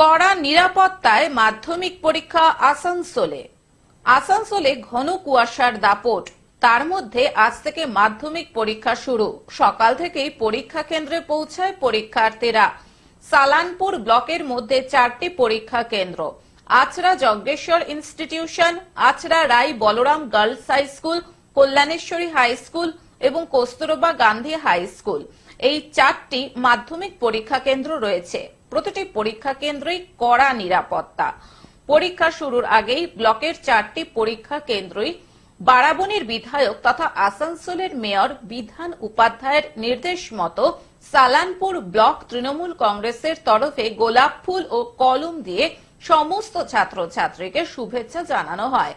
কড়া নিরাপত্তায় মাধ্যমিক পরীক্ষা আসানসোলে। আসানসোলে ঘন কুয়াশার দাপট। তার মধ্যে আজ থেকে মাধ্যমিক পরীক্ষা শুরু। সকাল থেকেই পরীক্ষা কেন্দ্রে পৌঁছায় পরীক্ষার্থীরা। সালানপুর ব্লকের মধ্যে চারটি পরীক্ষা কেন্দ্র। Achra Yajneswar institution Achra Rai Balaram girls high school, Kalyaneshwari high school এবং কস্তুরবা গান্ধী হাই স্কুল। এই চারটি মাধ্যমিক পরীক্ষা কেন্দ্র রয়েছে। প্রতিটি পরীক্ষা কেন্দ্রেই কড়া নিরাপত্তা। পরীক্ষা শুরুর আগেই ব্লকের চারটি পরীক্ষা কেন্দ্রই বারাবণীর বিধায়ক তথা আসানসোলের মেয়র বিধান উপাধ্যায়ের নির্দেশ মতো সালানপুর ব্লক তৃণমূল কংগ্রেসের তরফে গোলাপ ফুল ও কলম দিয়ে সমস্ত ছাত্রছাত্রীকে শুভেচ্ছা জানানো হয়।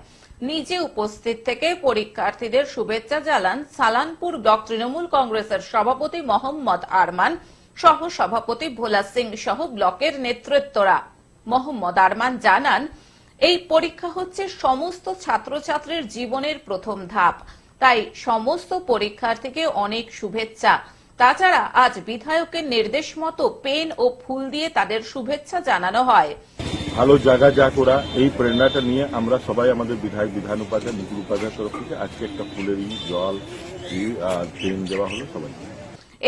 নিজে উপস্থিত থেকে পরীক্ষার্থীদের শুভেচ্ছা জানান সালানপুর ব্লক তৃণমূল কংগ্রেসের সভাপতি মোহাম্মদ আরমান সহ সভাপতি ভোলা সিং সহ ব্লকের নেতৃত্বরা। মোহাম্মদ আরমান জানান, এই পরীক্ষা হচ্ছে সমস্ত ছাত্রছাত্রীর জীবনের প্রথম ধাপ। তাই সমস্ত পরীক্ষার্থীকে অনেক শুভেচ্ছা। তাছাড়া আজ বিধায়কের নির্দেশ মতো পেন ও ফুল দিয়ে তাদের শুভেচ্ছা জানানো হয়। ভালো জায়গা যা করা এই প্রেরণাটা নিয়ে আমরা সবাই আমাদের বিধায়ক বিধান উপাধ্যায় নিতিন উপাধ্যায়ের তরফ থেকে আজকে একটা ফুলের ই, জল আর পেন দেওয়া হলো সবাইকে।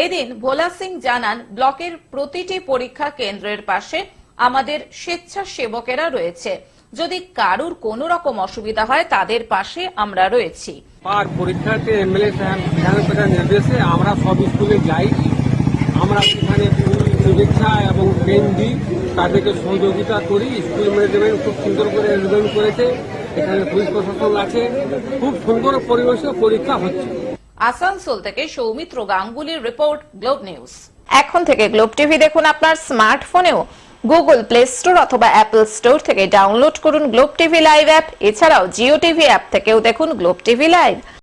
এদিন ভোলা সিং জানান ব্লকের প্রতিটি পরীক্ষা কেন্দ্রের পাশে আমাদের স্বেচ্ছাসেবকেরা রয়েছে। যদি কারুর কোনো রকম অসুবিধা হয় তাদের পাশে আমরা রয়েছি। পাক পরীক্ষাতে এমএলএ সাহেব বিধানসভার নির্দেশে আমরা সব স্কুলে যাই। আমরা সেখানে শুভেচ্ছা এবং পেন দিই তাদেরকে সহযোগিতা করি। স্কুল ম্যানেজমেন্ট খুব সুন্দর করে আয়োজন করেছে। এখানে পুলিশ প্রশাসন আছে। খুব সুন্দর পরিবেশে পরীক্ষা হচ্ছে। আসানসোল থেকে সৌমিত্র গাঙ্গুলির রিপোর্ট গ্লোব নিউজ। এখন থেকে গ্লোব টিভি দেখুন আপনার স্মার্টফোনেও। গুগল প্লে স্টোর অথবা অ্যাপল স্টোর থেকে ডাউনলোড করুন গ্লোব টিভি লাইভ অ্যাপ। এছাড়াও জিও টিভি অ্যাপ থেকেও দেখুন গ্লোব টিভি লাইভ।